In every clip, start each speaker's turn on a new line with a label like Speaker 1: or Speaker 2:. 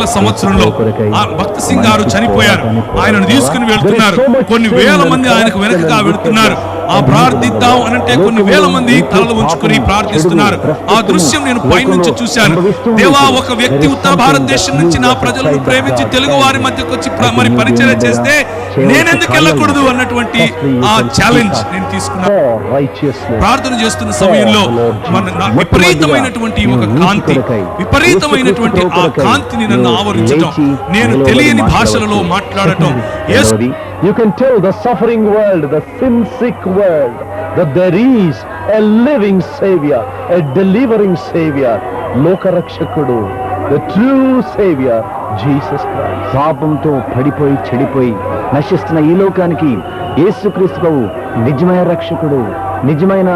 Speaker 1: వేల సంవత్సరంలో ఆ భక్త సింగ్ గారు చనిపోయారు. ఆయనను తీసుకుని వెళ్తున్నారు. కొన్ని వేల మంది ఆయనకు వెనకగా వెళ్తున్నారు. ఆ ప్రార్థిద్దాం అనంటే కొన్ని వేల మంది తలలు ఉంచుకుని ప్రార్థిస్తున్నారు. ఆ దృశ్యం నేను పైనుంచి చూశాను. దేవా ఒక వ్యక్తి ఉత్తర భారతదేశం నుంచి నా ప్రజలను ప్రేమించి తెలుగు వారి మధ్యకు వచ్చి మరి పరిచయం చేస్తే నేనెందుకు వెళ్ళకూడదు అన్నటువంటి ఆ ఛాలెంజ్ నేను తీసుకున్నాను. ప్రార్థన చేస్తున్న సమయంలో మన విపరీతమైనటువంటి ఒక కాంతి విపరీతమైనటువంటి ఆ కాంతిని నన్ను ఆవరించడం నేను తెలియని భాషలలో మాట్లాడటం
Speaker 2: You can tell the suffering world, the sin sick world, that there is a living Savior, a delivering Savior, Lokarakshakudu, the true Savior, Jesus Christ.
Speaker 3: పాపంతో పడిపోయి చెడిపోయి నశిస్తున్న ఈ లోకానికి యేసుక్రీస్తు ప్రభు నిజమైన రక్షకుడు నిజమైన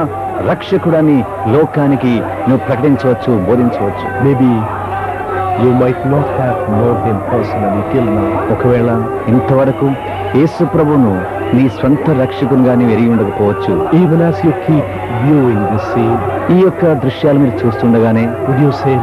Speaker 3: రక్షకుడని లోకానికి నువ్వు ప్రకటించవచ్చు బోధించవచ్చు
Speaker 2: Maybe you might not have known him personally till now.
Speaker 3: ఒకవేళ ఇంతవరకు యేసు ప్రభువును నీ స్వంత రక్షకునిగా నీవు ఎరిగి ఉండకపోవచ్చు
Speaker 2: as you keep viewing this scene,
Speaker 3: ఈ యొక్క దృశ్యాలు మీరు చూస్తుండగానే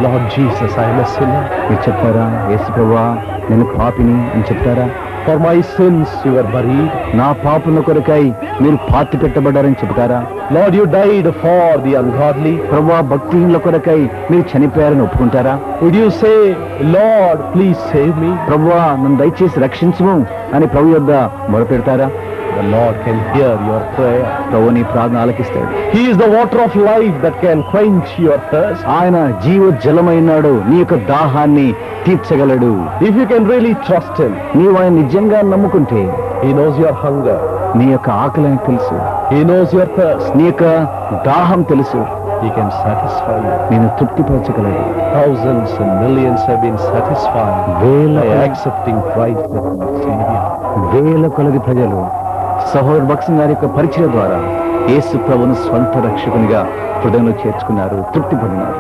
Speaker 2: Lord Jesus, I am a sinner?
Speaker 3: మీరు చెప్తారా యేసు ప్రభువా నేను పాపిని అని చెప్తారా
Speaker 2: For my sins you were buried.
Speaker 3: నా పాపుల కొరకై మీరు పాతి పెట్టబడ్డారని చెప్తారా
Speaker 2: Lord, you died for the ungodly.
Speaker 3: ప్రభా భక్తిహీనుల కొరకై మీరు చనిపోయారని ఒప్పుకుంటారా
Speaker 2: Would you say, Lord, please save me?
Speaker 3: ప్రభువా నన్ను దయచేసి రక్షించుము అని ప్రభు యొద్ద మొరపెడతారా
Speaker 2: The Lord can hear your prayer.
Speaker 3: ప్రభు నీ ప్రార్థన ఆలకిస్తాడు
Speaker 2: He is the water of life that can quench your thirst.
Speaker 3: ఆయన జీవ జలమైనాడు నీ యొక్క దాహాన్ని తీర్చగలడు
Speaker 2: If you can really trust Him,
Speaker 3: నీవు ఆయన నిజంగా నమ్ముకుంటే
Speaker 2: He knows your hunger.
Speaker 3: నీ యొక్క ఆకలి తెలుసు
Speaker 2: He knows your thirst.
Speaker 3: నీ యొక్క దాహం తెలుసు నేను
Speaker 2: తృప్తిపరచగలను థౌసండ్స్ అండ్
Speaker 3: వేల యాక్సెప్టింగ్ కొలది ప్రజలు సహోదర్ బక్సింగ్ గారి యొక్క పరిచయం ద్వారా యేసు ప్రభును స్వంత రక్షకునిగా హృదయంలో చేర్చుకున్నారు తృప్తి పొందినారు.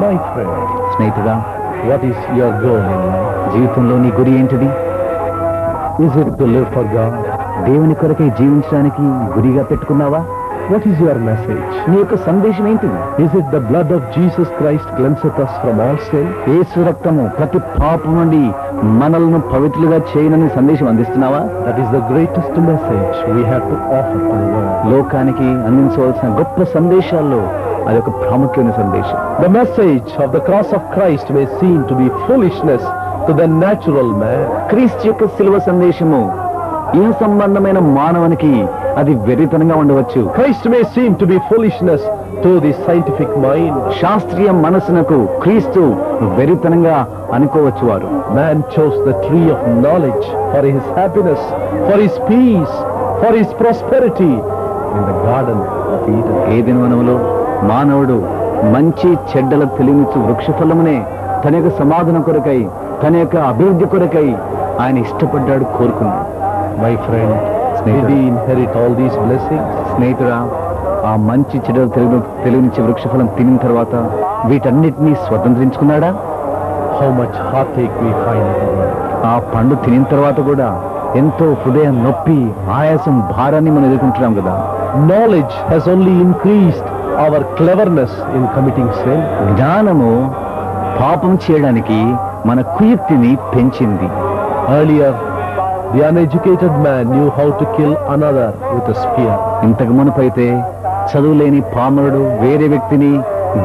Speaker 2: మై
Speaker 3: స్నేహితుడా
Speaker 2: వాట్ ఈస్ యువర్ గోల్
Speaker 3: జీవితంలో నీ గురి ఏంటిది?
Speaker 2: Is it to live for God
Speaker 3: దేవుని కొరకై జీవించడానికి గురిగా పెట్టుకున్నావా?
Speaker 2: What is your message?
Speaker 3: నీ యొక్క సందేశం ఏంటిది
Speaker 2: Is it the blood of Jesus Christ cleanseth us from all sin?
Speaker 3: యేసు రక్తము ప్రతి పాపం నుండి మనల్ని పవిత్రులుగా చేయనని సందేశం అందిస్తున్నావా
Speaker 2: That is the greatest message we have to offer to the world.
Speaker 3: లోకానికి అందించవలసిన గొప్ప సందేశాల్లో అది ఒక ప్రాముఖ్యమైన సందేశం
Speaker 2: The message of the cross of Christ may seem to be foolishness to the natural man.
Speaker 3: క్రీస్తు యొక్క శిలువ సందేశము ఈ సంబంధమైన మానవునికి అది వెరితనంగా ఉండవచ్చు.
Speaker 2: Christ may seem to be foolishness to the scientific mind
Speaker 3: శాస్త్రీయ మనసునకు క్రీస్తు వెరితనంగా అనుకోవచ్చు వారు.
Speaker 2: Man chose the tree of knowledge for his happiness for his peace for his prosperity in the garden of Eden
Speaker 3: ఏదెన్ వనములో మానవుడు మంచి చెడ్డల తెలివిచ్చు వృక్షఫలమునే తన యొక్క సమాధానం కొరకై తన యొక్క అభివృద్ధి కొరకై ఆయన ఇష్టపడ్డాడు కోరుకున్నాడు.
Speaker 2: మై ఫ్రెండ్
Speaker 3: స్నేహితురా ఆ మంచి చెడు తెలుగు తెలివించే వృక్షఫలం తినిన తర్వాత వీటన్నిటినీ స్వతంత్రించుకున్నాడా?
Speaker 2: హౌ మచ్
Speaker 3: ఆ పండు తినిన తర్వాత కూడా ఎంతో హృదయం నొప్పి ఆయాసం భారాన్ని మనం ఎదుర్కొంటున్నాం కదా.
Speaker 2: Knowledge has only increased our cleverness in committing sin
Speaker 3: జ్ఞానము పాపం చేయడానికి మన కుయుక్తిని పెంచింది.
Speaker 2: Earlier the uneducated man knew how to kill another with spear
Speaker 3: ఇంతకు మునుపు అయితే చదువు లేని పామరుడు వేరే వ్యక్తిని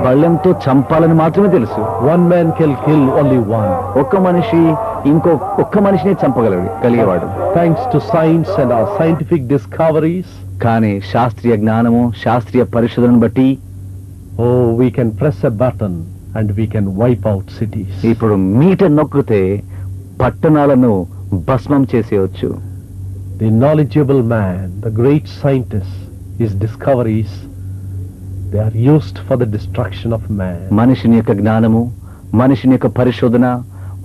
Speaker 3: బళ్ళంతో చంపాలని మాత్రమే తెలుసు.
Speaker 2: One man kill kill only one
Speaker 3: ఒక మనిషి ఇంకో ఒక్క మనిషిని చంపగలడు కలిగేవాడు.
Speaker 2: Thanks to science and uh scientific discoveries
Speaker 3: కానీ శాస్త్రీయ జ్ఞానము శాస్త్రీయ పరిశోధనను బట్టి
Speaker 2: ఓ we can press a button and we can wipe out cities
Speaker 3: ఇప్పుడు మీటర్ నొక్కితే పట్టణాలను భస్మం చేసేయవచ్చు
Speaker 2: the knowledgeable man the great scientist his discoveries they are used for the destruction of man
Speaker 3: మనిషిని యొక్క జ్ఞానము మనిషిని యొక్క పరిశోధన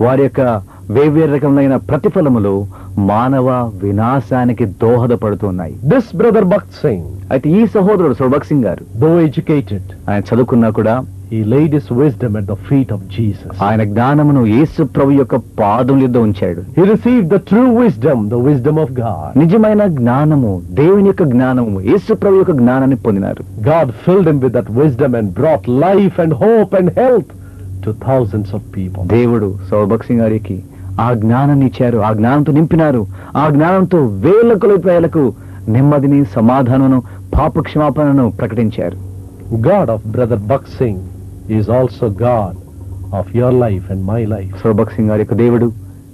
Speaker 3: వారి యొక్క వేవేరు రకమైన ప్రతిఫలములు మానవ వినాశానికి దోహదపడుతున్నాయి.
Speaker 2: దిస్ బ్రదర్ భక్త్ సింగ్
Speaker 3: అయితే ఈ సహోదరుడు సో భక్త్ సింగ్ గారు
Speaker 2: దో ఎడ్యుకేటెడ్
Speaker 3: ఆయన చదువుకున్నా కూడా
Speaker 2: he laid his wisdom at the feet of Jesus.
Speaker 3: ఆయన జ్ఞానమును యేసు ప్రభు యొక్క పాదం యుద్ధ ఉంచాడు
Speaker 2: He received the true wisdom, the wisdom of God.
Speaker 3: నిజమైన జ్ఞానము దేవుని యొక్క జ్ఞానము యేసు ప్రభు యొక్క జ్ఞానాన్ని పొందినారు
Speaker 2: God filled him with that wisdom and brought life and hope and health to thousands of people.
Speaker 3: దేవుడు సౌభక్ సింగ్ గారికి ఆ జ్ఞానాన్ని ఇచ్చారు ఆ జ్ఞానంతో నింపినారు ఆ జ్ఞానంతో వేల కొలది ప్రజలకు నెమ్మదిని సమాధానమును పాప క్షమాపణను ప్రకటించారు
Speaker 2: God of Brother Buck Singh is also God of your life and my life.
Speaker 3: సౌభక్ Singh గారి యొక్క దేవుడు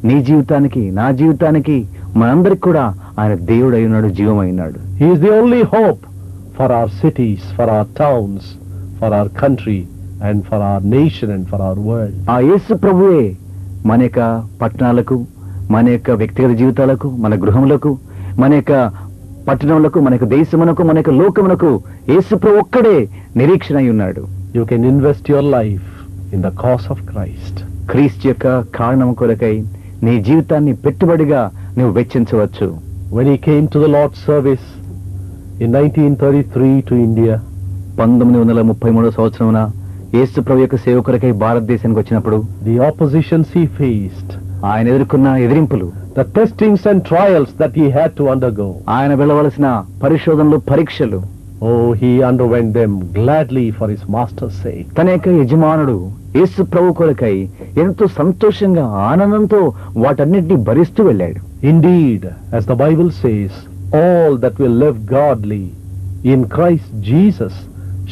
Speaker 3: నీ జీవితానికి నా జీవితానికి మనందరికి కూడా ఆయన దేవుడు అయి ఉన్నాడు జీవమై ఉన్నాడు
Speaker 2: He is the only hope for our cities, for our towns, for our country, and for our nation and for our world.
Speaker 3: ఆ యేసు ప్రభువే మన యొక్క పట్టణాలకు మన యొక్క వ్యక్తిగత జీవితాలకు మన గృహములకు మన యొక్క పట్టణములకు మన యొక్క దేశమునకు మన యొక్క లోకమునకు యేసు ప్రభు ఒక్కడే నిరీక్షణ అయి ఉన్నాడు
Speaker 2: you can invest your life in the cause of Christ
Speaker 3: క్రీస్తు యొక్క కారణం కొరకై నీ జీవితాన్ని పెట్టుబడిగా నువ్వు వెచ్చించవచ్చు.
Speaker 2: When you came to the Lord service in nineteen thirty three to India
Speaker 3: పంతొమ్మిది వందల ముప్పై మూడో సంవత్సరమున ఏసు ప్రభు యొక్క సేవకులకై భారతదేశానికి వచ్చినప్పుడు
Speaker 2: ది ఆపోజిషన్ సీ ఫేస్డ్
Speaker 3: ఆయన ఎదుర్కొన్న ఎదిరింపులు
Speaker 2: the testings and trials that he had to undergo
Speaker 3: ఆయన వెళ్ళవలసిన పరిశోధనలు పరీక్షలు
Speaker 2: ఓ he underwent them gladly for his master sake
Speaker 3: తన యొక్క యజమానుడు యేసు ప్రభు కొరకై ఎంతో సంతోషంగా ఆనందంతో వాటన్నిటిని భరిస్తూ వెళ్ళాడు.
Speaker 2: Indeed as the Bible says all that will live godly in Christ Jesus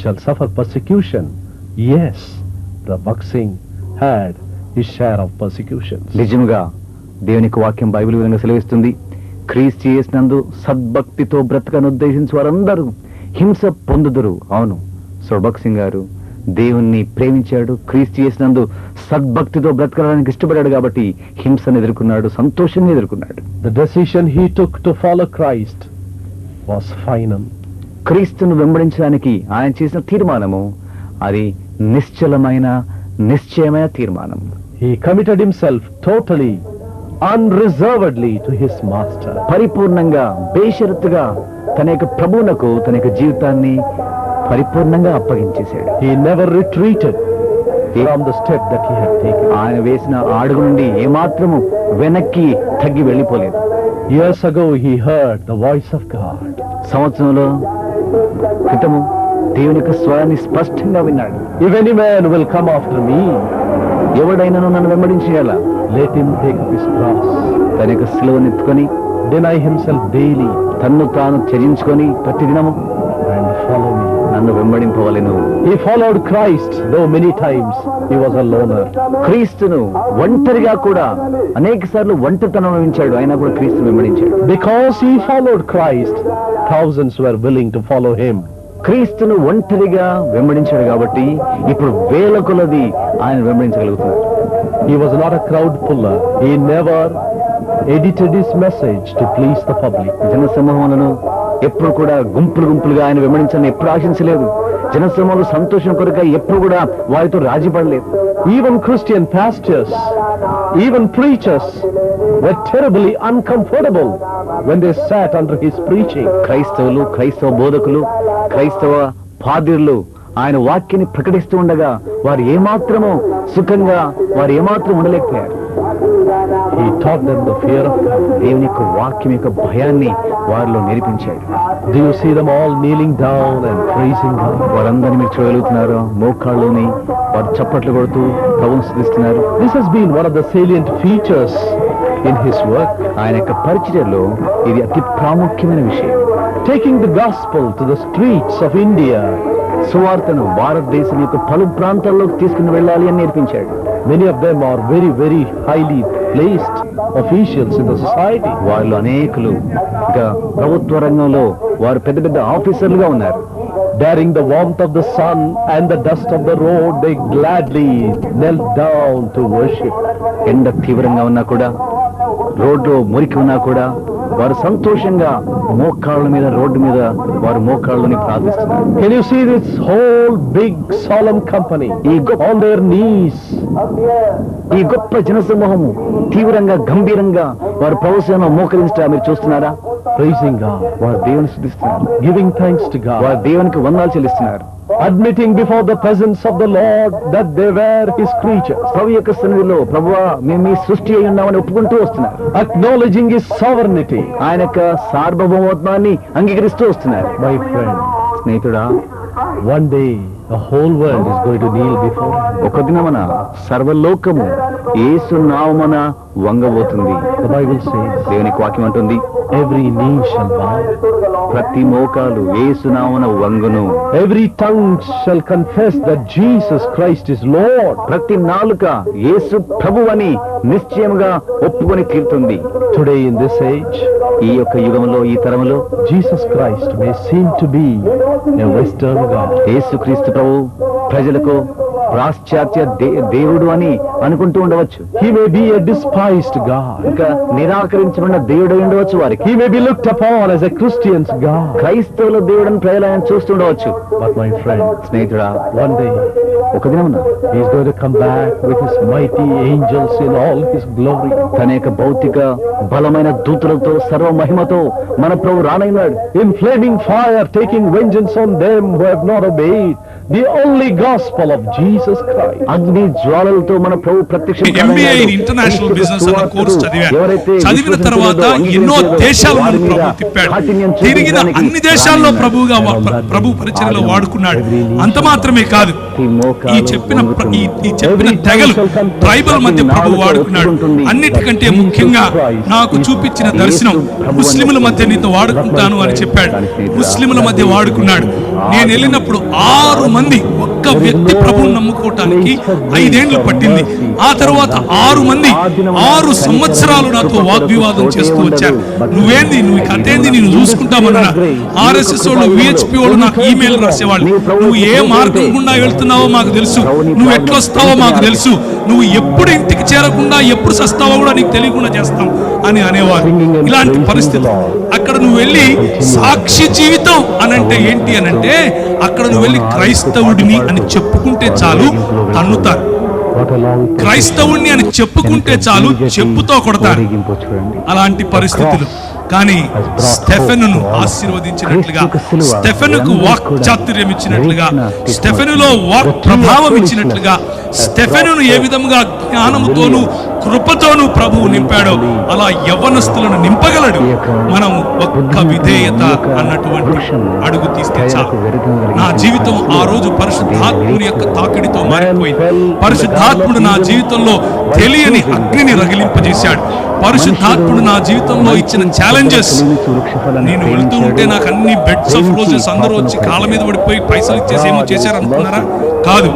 Speaker 2: shall suffer persecution as the Bakht Singh had his share of persecution
Speaker 3: నిజంగా దేవునికి వాక్యం బైబిల్ విధంగా సెలవిస్తుంది. క్రీస్ చేసినందు సద్భక్తితో బ్రతకను ఉద్దేశించి వారందరూ హింస పొందుదురు. అవును సుభక్ సింగ్ గారు దేవుణ్ణి ప్రేమించాడు క్రీస్తు చేసినందు సద్భక్తితో బ్రతకడానికి ఇష్టపడాడు కాబట్టి హింసను ఎదుర్కొన్నాడు సంతోషంగా ఎదుర్కొన్నాడు.
Speaker 2: To follow Christ was final.
Speaker 3: క్రీస్తును వెంబడించడానికి ఆయన చేసిన తీర్మానము అది నిశ్చలమైన నిశ్చయమైన తీర్మానం.
Speaker 2: He committed himself totally, unreservedly to his master.
Speaker 3: పరిపూర్ణంగా బేషరతుగా తన యొక్క ప్రభువునకు తన యొక్క జీవితాన్ని పరిపూర్ణంగా అప్పగించేశాడు
Speaker 2: He never retreated from the step that he had taken.
Speaker 3: ఆయన వేసిన అడుగు నుండి ఏమాత్రము వెనక్కి తగ్గి వెళ్ళిపోలేదు
Speaker 2: Years ago, he heard the voice of God.
Speaker 3: సంవత్సరంలో క్రితము దేవుని యొక్క స్వరాన్ని స్పష్టంగా విన్నాడు
Speaker 2: If any man will come after me,
Speaker 3: ఎవడైనా నన్ను వెంబడించేలా
Speaker 2: డినై హిమ్సెల్ఫ్ డైలీ
Speaker 3: తన్ను తాను త్యజించుకొని ప్రతిదినము.
Speaker 2: అండ్ ఫాలో మీ
Speaker 3: నన్ను వెంబడింపవలను.
Speaker 2: He Christ no many times he was a loner
Speaker 3: క్రీస్తును ఒంటరిగా కూడా అనేక సార్లు ఒంటరితనం వహించాడు ఆయన కూడా క్రీస్తు వెంబడించాడు.
Speaker 2: Because he followed Christ thousands were willing to follow him
Speaker 3: క్రీస్తును ఒంటరిగా వెంబడించాడు కాబట్టి ఇప్పుడు వేల కొలది ఆయన వెంబడించగలుగుతున్నారు
Speaker 2: He was not a crowd puller. He never edited his message to please the public.
Speaker 3: జన ఎప్పుడు కూడా గుంపులు గుంపులుగా ఆయన వెంబడించాలని ఎప్పుడు ఆశించలేదు జన సంతోషం కొరక ఎప్పుడు కూడా వారితో రాజీ పడలేదు
Speaker 2: even Christian pastors, even preachers were terribly uncomfortable when they sat under his preaching.
Speaker 3: క్రైస్తవులు క్రైస్తవ బోధకులు క్రైస్తవ పాదిరులు ఆయన వాక్యాన్ని ప్రకటిస్తూ ఉండగా వారు ఏమాత్రము సుఖంగా వారు ఏమాత్రం ఉండలేకపోయారు
Speaker 2: ఈ thought of the fear of
Speaker 3: దేవుని యొక్క వాక్యం యొక్క భయాన్ని వారిలో నేర్పించాడు.
Speaker 2: దివ్ see them all kneeling down and praising
Speaker 3: వారందరినీ మీరు చూడగలుగుతున్నారు. మోకాళ్ళని వారు చప్పట్లు కొడుతూ ప్రభుత్వం సిద్ధిస్తున్నారు
Speaker 2: this has been one of the salient features in his work
Speaker 3: ఆయన యొక్క పరిచర్లో ఇది అతి ప్రాముఖ్యమైన విషయం.
Speaker 2: Taking the gospel to the streets of India
Speaker 3: సువార్తను భారతదేశం యొక్క పలు ప్రాంతాల్లోకి తీసుకుని వెళ్ళాలి అని నేర్పించాడు.
Speaker 2: Many of them are very, very highly placed officials in the society.
Speaker 3: వారిలో అనేకులు ఇంకా ప్రభుత్వ రంగంలో వారు పెద్ద పెద్ద ఆఫీసర్లుగా ఉన్నారు
Speaker 2: Daring the warmth of the sun and the dust of the road, they gladly knelt down to worship.
Speaker 3: ఎండ తీవ్రంగా ఉన్నా కూడా రోడ్డు మురికి ఉన్నా కూడా వారు సంతోషంగా మోకాళ్ళ మీద రోడ్డు మీద వారు మోకాళ్ళని ప్రార్థిస్తున్నారు
Speaker 2: Can you see this whole big solemn company
Speaker 3: ఈ
Speaker 2: on their knees,
Speaker 3: ఈ గొప్ప జనసమూహము తీవ్రంగా గంభీరంగా వారు ప్రభుత్వం మోకరించడం మీరు చూస్తున్నారా?
Speaker 2: Praising God,
Speaker 3: వారు దేవుని స్థుతిస్తున్నారు.
Speaker 2: Giving
Speaker 3: వారు దేవునికి వందాలు చెల్లిస్తున్నారు.
Speaker 2: Admitting before the presence of the Lord that they were his creature
Speaker 3: ప్రభు యొక్క సన్నిధిలో ప్రభువా మేము మీ సృష్టి అయి ఉన్నామని ఒప్పుకుంటూ వస్తున్నారు.
Speaker 2: అక్నాలజింగ్ His సావర్నిటీ
Speaker 3: ఆయన యొక్క సార్వభౌమత్వాన్ని అంగీకరిస్తూ వస్తున్నారు.
Speaker 2: మై ఫ్రెండ్
Speaker 3: స్నేహితుడా
Speaker 2: one day The whole world is going to kneel before him.
Speaker 3: ఒక దినమన సర్వలోకము యేసు నామన వంగబోతుంది. దేవునికి వాక్యం అంటుంది
Speaker 2: ఎవ్రీ నేషన్
Speaker 3: ప్రతి మోకాలు వేసునామన వంగును.
Speaker 2: Every tongue confess that Christ is Lord
Speaker 3: ప్రతి నాలుక యేసు ప్రభు అని నిశ్చయముగా ఒప్పుకొని తీరుతుంది.
Speaker 2: టుడే ఇన్ దిస్ ఏజ్
Speaker 3: ఈ యొక్క యుగంలో ఈ తరములో
Speaker 2: Jesus Christ may seen to be western God యేసు
Speaker 3: క్రీస్తు ప్రభు ప్రజలకు పాశ్చాత్య దేవుడు అని అనుకుంటూ ఉండవచ్చు.
Speaker 2: He may be despised God
Speaker 3: ఇంకా నిరాకరించబడిన దేవుడు ఉండవచ్చు వారికి.
Speaker 2: He may be looked upon as a Christians God
Speaker 3: క్రైస్తవుల దేవుడిని ప్రజలు చూస్తూ ఉండవచ్చు.
Speaker 2: బట్ మై ఫ్రెండ్
Speaker 3: స్నేహితుడా
Speaker 2: వన్ డే
Speaker 3: ఒక దినమున
Speaker 2: he's going to come back with his mighty angels in all his glory
Speaker 3: తన భౌతిక బలమైన దూతులతో సర్వ మహిమతో మన ప్రభు రానైనాడు.
Speaker 2: In flaming fire taking vengeance on them who have not obeyed the only gospel of Jesus Christ.
Speaker 3: అగ్ని జ్వాలలతో మన ప్రభు ప్రత్యక్ష
Speaker 1: MBA in International Business అన్న కోర్స్ చదివాను చదివిన తర్వాత ఎన్నో దేశాలను ప్రభు తిప్పాడు. తిరిగిన అన్ని దేశాల్లో ప్రభువుగా ప్రభు పరిచయలో వాడుకున్నాడు. అంత మాత్రమే కాదు. ఈ చెప్పిన ఈ ఈ చెప్పిన తెగలు ట్రైబల్ మధ్య ప్రభు వాడుకున్నాడు. అన్నిటికంటే ముఖ్యంగా నాకు చూపించిన దర్శనం ముస్లిముల మధ్య నీతో వాడుకుంటాను అని చెప్పాడు. ముస్లిముల మధ్య వాడుకున్నాడు. నేను వెళ్ళినప్పుడు ఆరు మంది ఒక్క వ్యక్తి ప్రభువుని నమ్ముకోవటానికి ఐదేండ్లు పట్టింది. ఆ తర్వాత ఆరు మంది ఆరు సంవత్సరాలు నాతో వాగ్వివాదం చేస్తూ వచ్చారు. నువ్వేంది? నువ్వు కథేంది? నేను చూసుకుంటామన్నా ఆర్ఎస్ఎస్ వాళ్ళు విహెచ్పి వాళ్ళు నాకు ఈమెయిల్ రాసేవాళ్ళు. నువ్వు ఏ మార్గం గుండా వెళ్తున్నావో మాకు తెలుసు. నువ్వు ఎట్లొస్తావో మాకు తెలుసు. నువ్వు ఎప్పుడు ఇంటికి చేరకుండా ఎప్పుడు సస్తావో కూడా నీకు తెలియకుండా చేస్తాం అని అనేవారు. ఇలాంటి పరిస్థితి అక్కడ నువ్వు వెళ్ళి సాక్షి జీవితం అని అంటే ఏంటి అని అంటే అక్కడ నువ్వు వెళ్ళి క్రైస్తవుడిని అని చెప్పుకుంటే చాలు తన్నుతారు. క్రైస్తవుణ్ణి అని చెప్పుకుంటే చాలు చెప్పుతో కొడతారు. అలాంటి పరిస్థితులు. కానీ స్టెఫెనును ఆశీర్వదించినట్లుగా స్టెఫెనుకు వాక్ చాతుర్యం ఇచ్చినట్లుగా స్టెఫెనులో వాక్ ప్రభావం ఇచ్చినట్లుగా స్టెఫెనును ఏ విధంగా జ్ఞానముతోనూ కృపతోను ప్రభువు నింపాడో అలా యవ్వనస్తులను నింపగలడు. మనం ఒక్క విధేయత అన్నటువంటి అడుగు తీస్తే చాలు. నా జీవితం ఆ రోజు పరిశుద్ధాత్ముని యొక్క తాకిడితో మారిపోయింది. పరిశుద్ధాత్ముడు నా జీవితంలో తెలియని అగ్నిని రగిలింపజేశాడు. పరిశుద్ధాత్ముడు నా జీవితంలో ఇచ్చిన ఛాలెంజెస్ నేను వెళ్తూ ఉంటే నాకు అన్ని బెడ్స్ ఆఫ్ రోజెస్ అందరూ వచ్చి కాళ్ళ మీద పడిపోయి పైసలు ఇచ్చేసి ఏమో చేశారనుకున్నారా కాదు.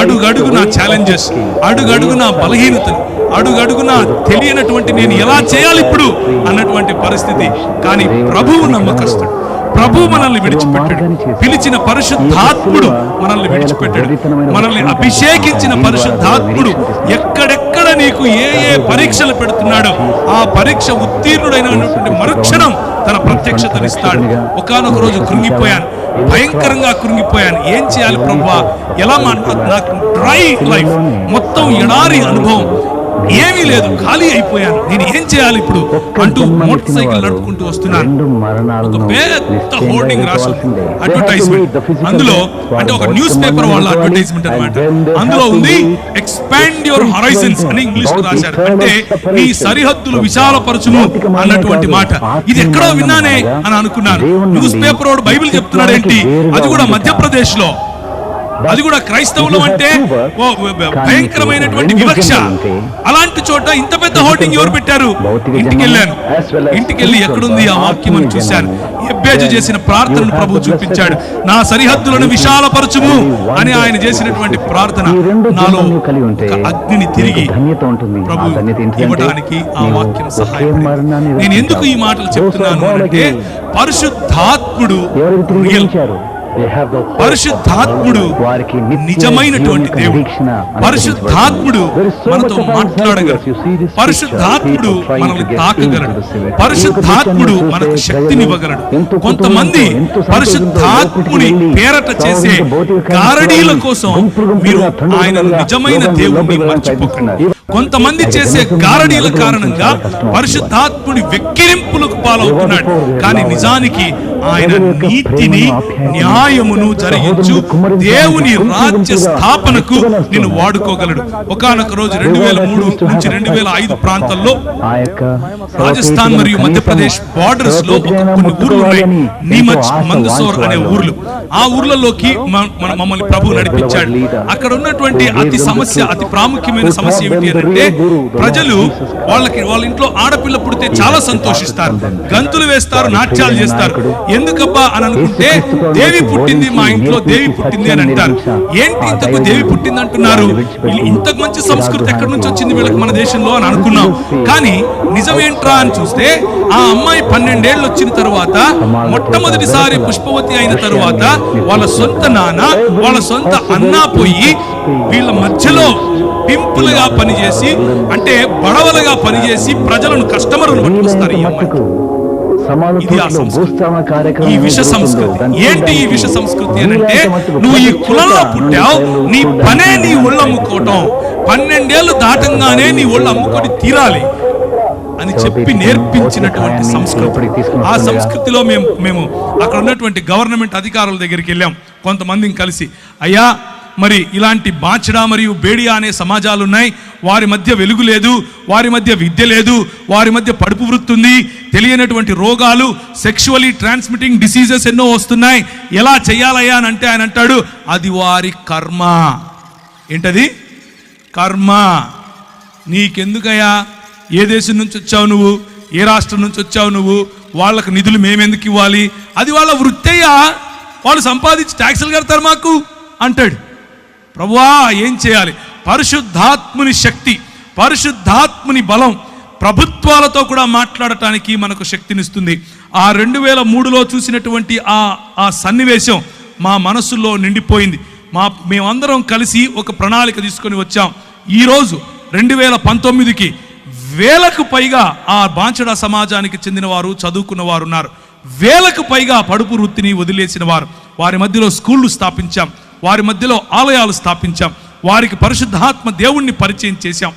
Speaker 1: అడుగడుగు నా ఛాలెంజెస్ అడుగడుగు నా బలహీనతలు అడుగడుగునా తెలియనటువంటి నేను ఎలా చేయాలి ఇప్పుడు అన్నటువంటి పరిస్థితి. కానీ ప్రభువు నమ్మకస్తుడు. ప్రభు మనల్ని విడిచిపెట్టాడు. పిలిచిన పరిశుద్ధాత్ముడు మనల్ని విడిచిపెట్టాడు. మనల్ని అభిషేకించిన పరిశుద్ధాత్ముడు ఎక్కడెక్కడ నీకు ఏ ఏ పరీక్షలు పెడుతున్నాడో ఆ పరీక్ష ఉత్తీర్ణుడైనటువంటి మరుక్షణం తన ప్రత్యక్షతనిస్తాడు ఒకనొక రోజు కృంగిపోయాను. భయంకరంగా కృంగిపోయాను. ఏం చేయాలి ప్రభా? ఎలా మా నాకు డ్రై లైఫ్. మొత్తం ఎడారి అనుభవం. ఏమీ లేదు ఖాళీ అయిపోయాను. నేను ఏం చేయాలి ఇప్పుడు? అంటూ మోటార్ సైకిల్ నడుపుకుంటూ వస్తున్నాను ఒక పెద్ద హోర్డింగ్ రాసు అడ్వర్టైజ్మెంట్ అందులో అంటే ఒక న్యూస్ పేపర్ వాళ్ళ అడ్వర్టైజ్మెంట్ అన్నమాట. అందులో ఉంది ఎక్స్పాండ్ యువర్ హరైజన్స్ అని ఇంగ్లీష్లో రాశారు. అంటే నీ సరిహద్దులు విశాలపరచును అన్నటువంటి మాట. ఇది ఎక్కడో విన్నానే అని అనుకున్నాను. న్యూస్ పేపర్ వాడు బైబిల్ చెప్తున్నాడు ఏంటి? అది కూడా మధ్యప్రదేశ్లో అది కూడా క్రైస్తవులం అంటే భయంకరమైనటువంటి వివక్ష. అలాంటి చోట ఇంత పెద్ద హోర్డింగ్ ఎవరు పెట్టారు? ఇంటికి వెళ్ళాను. ఇంటికి వెళ్ళి ఎక్కడుంది ఆ వాక్యం అని చూశాను ఎబ్బేజు చేసిన ప్రార్థనను ప్రభు చూపించాడు. నా సరిహద్దులను విశాలపరచుము అని ఆయన చేసినటువంటి ప్రార్థన నాలో అగ్నిని తిరిగి ప్రభు ఇవ్వడానికి ఆ వాక్యం
Speaker 3: మరణాన్ని
Speaker 1: నేను ఎందుకు ఈ మాటలు చెప్తున్నాను అంటే పరిశుద్ధాత్ముడు పరిశుద్ధాత్ముడు నిజమైనటువంటి దేవుడు. పరిశుద్ధాత్ముడు మనతో మాట్లాడగలడు పరిశుద్ధాత్ముడు మనల్ని తాకగలడు. పరిశుద్ధాత్ముడు మనకు
Speaker 3: దృశ్యాన్ని
Speaker 1: శక్తిని
Speaker 3: చూసే
Speaker 1: ఇవ్వగలడు
Speaker 3: ఎంతో
Speaker 1: కొంతమంది పరిశుద్ధాత్ముని
Speaker 3: వెళ్ళి
Speaker 1: పేరట చేసే గారడీల కోసం మీరు ఆయన నిజమైన దేవుణ్ణి
Speaker 3: లోపలికి
Speaker 1: మర్చిపోకండి. కొంతమంది చేసే గారడీల కారణంగా పరిశుద్ధాత్ముడి వెక్కిరింపులకు పాలవుతున్నాడు. కానీ నిజానికి ఆయన నీతిని న్యాయమును జరిగించు దేవుని రాజ్య స్థాపనకు నిన్ను వాడుకోగలడు. ఒకానొక రోజు రెండు వేల మూడు నుంచి రెండు వేల ఐదు ప్రాంతాల్లో రాజస్థాన్ మరియు మధ్యప్రదేశ్ బార్డర్స్లో కొన్ని ఊర్లు ఉన్నాయి. నీమచ్ మందసోర్ అనే ఊర్లు. ఆ ఊర్లలోకి మన మమ్మల్ని ప్రభు నడిపించాడు. అక్కడ ఉన్నటువంటి అతి సమస్య అతి ప్రాముఖ్యమైన సమస్య ఏమిటి అంటే ప్రజలు వాళ్ళకి వాళ్ళ ఇంట్లో ఆడపిల్ల పుడితే చాలా సంతోషిస్తారు. గంతులు వేస్తారు నాట్యాలు చేస్తారు. ఎందుకబ్బా అని అనుకుంటే దేవి పుట్టింది మా ఇంట్లో దేవి పుట్టింది అని అంటారు. ఏంటి ఇంతకు దేవి పుట్టింది అంటున్నారు? ఇంతకు మంచి సంస్కృతి ఎక్కడి నుంచి వచ్చింది వీళ్ళకి మన దేశంలో అని అనుకున్నాం. కానీ నిజమేంట్రా అని చూస్తే ఆ అమ్మాయి పన్నెండేళ్ళు వచ్చిన తర్వాత మొట్టమొదటిసారి పుష్పవతి అయిన తరువాత వాళ్ళ సొంత నాన్న వాళ్ళ సొంత అన్న పోయి వీళ్ళ మధ్యలో పింపులుగా పనిచేసి అంటే బడవలుగా పనిచేసి ప్రజలను కస్టమర్లు పట్టుకొస్తారు ఈ అమ్మాయి. విష సంస్కృతి. ఏంటి ఈ విష సంస్కృతి అని అంటే నువ్వు ఈ కులంలో పుట్టావు నీ పనే నీ ఒళ్ళు అమ్ముకోవటం పన్నెండేళ్ళు దాటంగానే నీ ఒళ్ళు అమ్ముకొని తీరాలి అని చెప్పి నేర్పించినటువంటి సంస్కృతి. ఆ సంస్కృతిలో మేము మేము అక్కడ ఉన్నటువంటి గవర్నమెంట్ అధికారుల దగ్గరికి వెళ్ళాం. కొంతమందిని కలిసి అయ్యా మరి ఇలాంటి బాచడా మరియు బేడియా అనే సమాజాలు ఉన్నాయి వారి మధ్య వెలుగు లేదు వారి మధ్య విద్య లేదు వారి మధ్య పడుపు వృత్తి ఉంది తెలియనటువంటి రోగాలు సెక్షువలీ ట్రాన్స్మిటింగ్ డిసీజెస్ ఎన్నో వస్తున్నాయి. ఎలా చేయాలయ్యా అని అంటే ఆయన అంటాడు అది వారి కర్మ. ఏంటది? కర్మ. నీకెందుకయ్యా? ఏ దేశం నుంచి వచ్చావు నువ్వు? ఏ రాష్ట్రం నుంచి వచ్చావు నువ్వు? వాళ్ళకు నిధులు మేమెందుకు ఇవ్వాలి? అది వాళ్ళ వృత్తయ్యా. వాళ్ళు సంపాదించి ట్యాక్సులు కడతారు మాకు అంటాడు. ప్రభువా ఏం చేయాలి? పరిశుద్ధాత్ముని శక్తి పరిశుద్ధాత్ముని బలం ప్రభుత్వాలతో కూడా మాట్లాడటానికి మనకు శక్తినిస్తుంది. ఆ రెండు వేల మూడులో చూసినటువంటి ఆ ఆ సన్నివేశం మా మనసులో నిండిపోయింది. మా మేమందరం కలిసి ఒక ప్రణాళిక తీసుకొని వచ్చాం. ఈరోజు రెండు వేల పంతొమ్మిదికి వేలకు పైగా ఆ బాంచడా సమాజానికి చెందిన వారు చదువుకున్న వారు ఉన్నారు వేలకు పైగా పడుపు వృత్తిని వదిలేసిన వారు. వారి మధ్యలో స్కూళ్ళు స్థాపించాం. వారి మధ్యలో ఆలయాలు స్థాపించాం. వారికి పరిశుద్ధాత్మ దేవుణ్ణి పరిచయం చేశాం.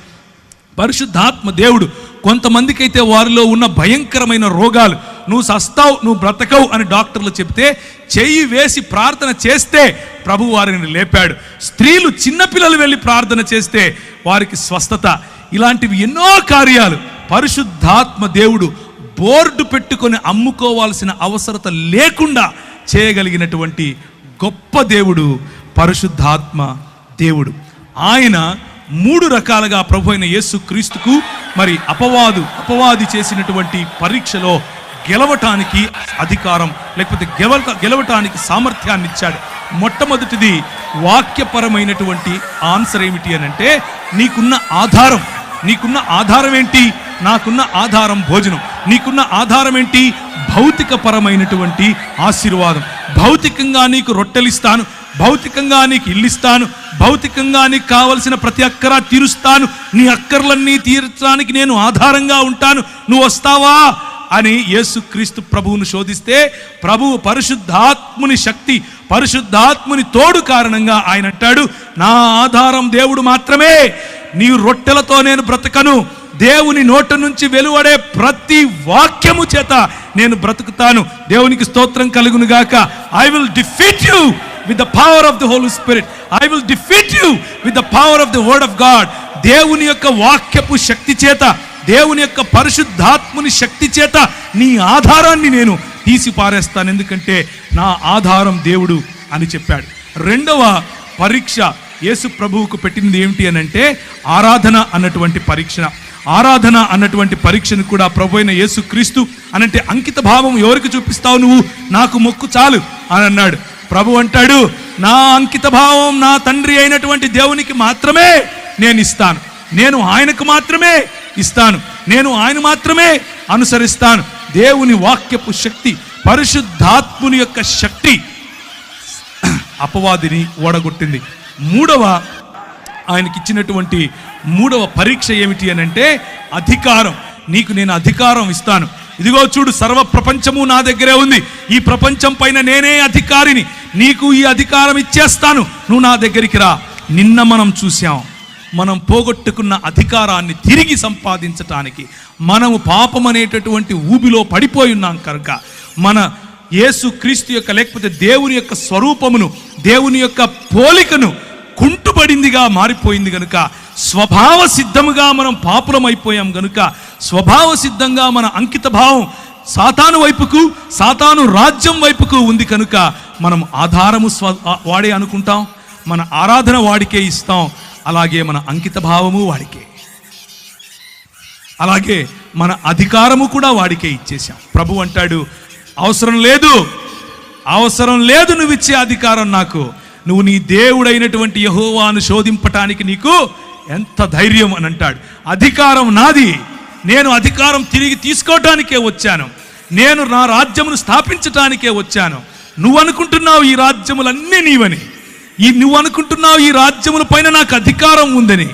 Speaker 1: పరిశుద్ధాత్మ దేవుడు కొంతమందికైతే వారిలో ఉన్న భయంకరమైన రోగాలు నువ్వు సస్తావు నువ్వు బ్రతకవు అని డాక్టర్లు చెప్తే చెయ్యి వేసి ప్రార్థన చేస్తే ప్రభు వారిని లేపాడు. స్త్రీలు చిన్నపిల్లలు వెళ్ళి ప్రార్థన చేస్తే వారికి స్వస్థత. ఇలాంటివి ఎన్నో కార్యాలు. పరిశుద్ధాత్మ దేవుడు బోర్డు పెట్టుకొని అమ్ముకోవాల్సిన అవసరత లేకుండా చేయగలిగినటువంటి గొప్ప దేవుడు పరిశుద్ధాత్మ దేవుడు. ఆయన మూడు రకాలుగా ప్రభు అయిన యేసు క్రీస్తుకు మరి అపవాదు అపవాది చేసినటువంటి పరీక్షలో గెలవటానికి అధికారం లేకపోతే గెల గెలవటానికి సామర్థ్యాన్ని ఇచ్చాడు. మొట్టమొదటిది వాక్యపరమైనటువంటి ఆన్సర్ ఏమిటి అని అంటే నీకున్న ఆధారం నీకున్న ఆధారం ఏంటి నాకున్న ఆధారం భోజనం నీకున్న ఆధారం ఏంటి భౌతికపరమైనటువంటి ఆశీర్వాదం. భౌతికంగా నీకు రొట్టెలిస్తాను భౌతికంగా నీకు ఇల్లిస్తాను భౌతికంగా నీకు కావలసిన ప్రతి అక్కరా తీరుస్తాను నీ అక్కర్లన్నీ తీర్చడానికి నేను ఆధారంగా ఉంటాను నువ్వు వస్తావా? అని యేసుక్రీస్తు ప్రభువును శోధిస్తే ప్రభువు పరిశుద్ధాత్ముని శక్తి పరిశుద్ధాత్ముని తోడు కారణంగా ఆయన అంటాడు నా ఆధారం దేవుడు మాత్రమే నీ రొట్టెలతో నేను బ్రతకను దేవుని నోట నుంచి వెలువడే ప్రతి వాక్యము చేత నేను బ్రతుకుతాను దేవునికి స్తోత్రం కలుగునుగాక I will defeat you with the power of the holy spirit I will defeat you with the power of the word of God దేవుని యొక్క వాక్యపు శక్తి చేత దేవుని యొక్క పరిశుద్ధాత్ముని శక్తి చేత నీ ఆధారాన్ని నేను తీసి పారేస్తాను ఎందుకంటే నా ఆధారం దేవుడు అని చెప్పాడు. రెండవ పరీక్ష యేసు ప్రభువుకు పెట్టినది ఏమిటి అని అంటే ఆరాధన అన్నటువంటి పరీక్ష. ఆరాధన అన్నటువంటి పరీక్షను కూడా ప్రభు అయిన యేసు క్రీస్తు అనంటే అంకిత భావం ఎవరికి చూపిస్తావు నువ్వు? నాకు మొక్కు చాలు అని అన్నాడు. ప్రభు అంటాడు నా అంకిత భావం నా తండ్రి అయినటువంటి దేవునికి మాత్రమే నేను ఇస్తాను. నేను ఆయనకు మాత్రమే ఇస్తాను. నేను ఆయన మాత్రమే అనుసరిస్తాను. దేవుని వాక్యపు శక్తి పరిశుద్ధాత్ముని యొక్క శక్తి అపవాదిని ఓడగొట్టింది. మూడవ ఆయనకి ఇచ్చినటువంటి మూడవ పరీక్ష ఏమిటి అని అంటే అధికారం. నీకు నేను అధికారం ఇస్తాను. ఇదిగో చూడు సర్వ ప్రపంచము నా దగ్గరే ఉంది. ఈ ప్రపంచం పైన నేనే అధికారిని. నీకు ఈ అధికారం ఇచ్చేస్తాను. నువ్వు నా దగ్గరికి రా. నిన్న మనం చూసాం మనం పోగొట్టుకున్న అధికారాన్ని తిరిగి సంపాదించటానికి మనము పాపం అనేటటువంటి ఊబిలో పడిపోయి ఉన్నాం కనుక మన యేసు క్రీస్తు యొక్క లేకపోతే దేవుని యొక్క స్వరూపమును దేవుని యొక్క పోలికను కుంటుపడిందిగా మారిపోయింది గనుక స్వభావ సిద్ధముగా మనం పాపులం అయిపోయాం గనుక స్వభావ సిద్ధంగా మన అంకిత భావం సాతాను వైపుకు సాతాను రాజ్యం వైపుకు ఉంది కనుక మనం ఆధారము స్వ వాడే అనుకుంటాం. మన ఆరాధన వాడికే ఇస్తాం. అలాగే మన అంకిత భావము వాడికే. అలాగే మన అధికారము కూడా వాడికే ఇచ్చేశాం. ప్రభు అంటాడు అవసరం లేదు. అవసరం లేదు నువ్వు ఇచ్చే అధికారం నాకు. నువ్వు నీ దేవుడైనటువంటి యహోవాను శోధింపటానికి నీకు ఎంత ధైర్యం? అని అంటాడు. అధికారం నాది. నేను అధికారం తిరిగి తీసుకోవటానికే వచ్చాను. నేను నా రాజ్యమును స్థాపించటానికే వచ్చాను. నువ్వు అనుకుంటున్నావు ఈ రాజ్యములన్నీ నీవని. ఈ నువ్వు అనుకుంటున్నావు ఈ రాజ్యముల పైన నాకు అధికారం ఉందని.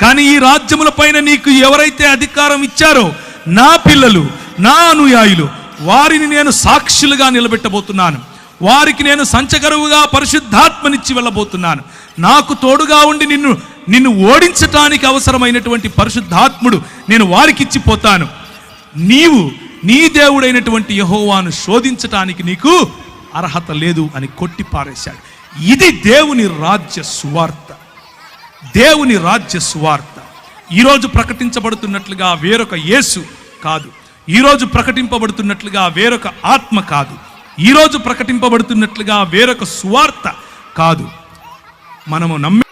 Speaker 1: కానీ ఈ రాజ్యముల పైన నీకు ఎవరైతే అధికారం ఇచ్చారో నా పిల్లలు నా అనుయాయులు వారిని నేను సాక్షులుగా నిలబెట్టబోతున్నాను. వారికి నేను సంచగరువుగా పరిశుద్ధాత్మనిచ్చి వెళ్ళబోతున్నాను. నాకు తోడుగా ఉండి నిన్ను నిన్ను ఓడించటానికి అవసరమైనటువంటి పరిశుద్ధాత్ముడు నేను వారికి ఇచ్చిపోతాను నీవు నీ దేవుడైనటువంటి యహోవాను శోధించటానికి నీకు అర్హత లేదు అని కొట్టి పారేశాడు. ఇది దేవుని రాజ్య సువార్త. దేవుని రాజ్య సువార్త. ఈరోజు ప్రకటించబడుతున్నట్లుగా వేరొక యేసు కాదు. ఈరోజు ప్రకటింపబడుతున్నట్లుగా వేరొక ఆత్మ కాదు. ఈరోజు ప్రకటింపబడుతున్నట్లుగా వేరొక సువార్త కాదు. మనము నమ్మే